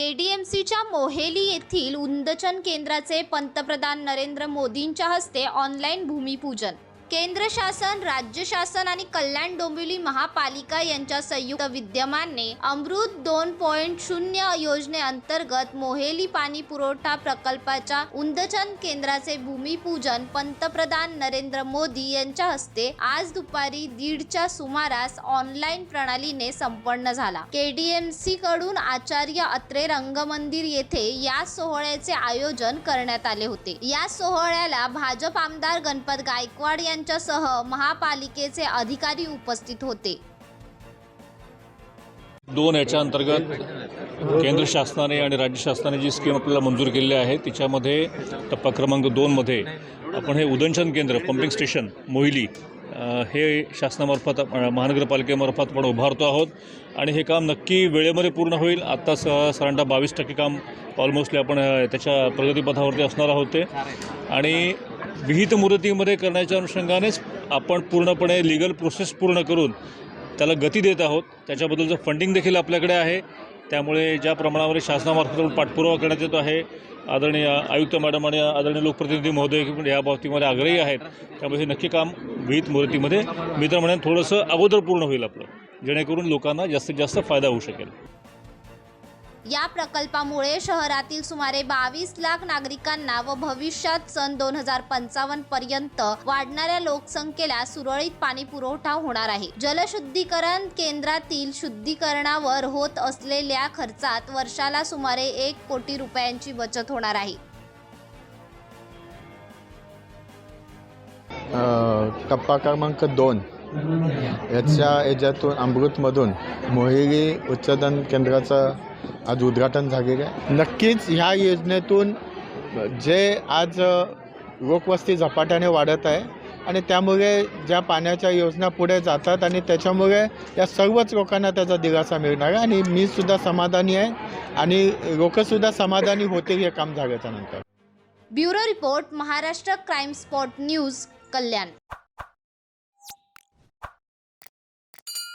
केडीएमसीच्या मोहेली येथील उंदचन केंद्राचे पंतप्रधान नरेंद्र मोदींच्या हस्ते ऑनलाईन भूमिपूजन. केंद्र शासन राज्य शासन आणि कल्याण डोंबिवली महापालिका यांच्या संयुक्त विद्यमाने अमृत दोन पॉईंट शून्य योजनेअंतर्गत मोहेली पाणी पुरवठा प्रकल्पाच्या उंदचन केंद्राचे भूमिपूजन पंतप्रधान नरेंद्र मोदी यांच्या हस्ते आज दुपारी दीडच्या सुमारास ऑनलाईन प्रणालीने संपन्न झाला. केडीएमसी कडून आचार्य अत्रे रंगमंदिर येथे या सोहळ्याचे आयोजन करण्यात आले होते. या सोहळ्याला भाजप आमदार गणपत गायकवाड यांच्यासह महापालिकेचे अधिकारी उपस्थित होते. दोन याच्या अंतर्गत केंद्र शासनाने आणि राज्य शासनाने जी स्कीम आपल्याला मंजूर केलेली आहे तिच्यामध्ये टप्पा क्रमांक दोनमध्ये आपण हे उदंचन केंद्र पंपिंग स्टेशन मोहिली हे शासनामार्फत महानगरपालिकेमार्फत आपण उभारतो आहोत. आणि हे काम नक्की वेळेमध्ये पूर्ण होईल. आत्ता स साधारणतः बावीस टक्के काम ऑलमोस्टली आपण त्याच्या प्रगतीपथावरती असणार आहोत ते. आणि विहित मुदतीमध्ये करण्याच्या अनुषंगानेच आपण पूर्णपणे लिगल प्रोसेस पूर्ण करून त्याला गती देत आहोत. त्याच्याबद्दलचं फंडिंग देखील आपल्याकडे आहे. त्यामुळे ज्या प्रमाणामध्ये शासनामार्फत पाठपुरावा करण्यात येतो आहे आदरणीय आयुक्त मॅडम आणि आदरणीय लोकप्रतिनिधी महोदय या बाबतीमध्ये आग्रही आहेत. त्यामुळे हे नक्की काम विहित मुदतीमध्ये मित्र म्हणून थोडंसं अगोदर पूर्ण होईल आपलं जेणेकरून लोकांना जास्तीत जास्त फायदा होऊ शकेल. या प्रकल्पामुळे शहरातील सुमारे बावीस लाख नागरिकांना व भविष्यात सन दोन हजार पंचावन्न पर्यंत वाढणाऱ्या लोकसंख्येला सुरळीत पाणी पुरवठा होणार आहे. जलशुद्धीकरण केंद्रातील शुद्धीकरणावर होत असलेल्या खर्चात वर्षाला सुमारे एक कोटी रुपयांची बचत होणार आहे. टप्पा क्रमांक दोन. याच्या याच्यातून अमृतमधून मोहिरी उच्चदन केंद्राचं आज उद्घाटन झालेलं आहे. नक्कीच ह्या योजनेतून जे आज लोकवस्ती झपाट्याने वाढत आहे आणि त्यामुळे ज्या पाण्याच्या योजना पुढे जातात आणि त्याच्यामुळे या सर्वच लोकांना त्याचा दिलासा मिळणार आहे आणि मीसुद्धा समाधानी आहे आणि लोकसुद्धा समाधानी होतील हे काम झाल्याच्यानंतर. Bureau report Maharashtra crime spot news Kalyan.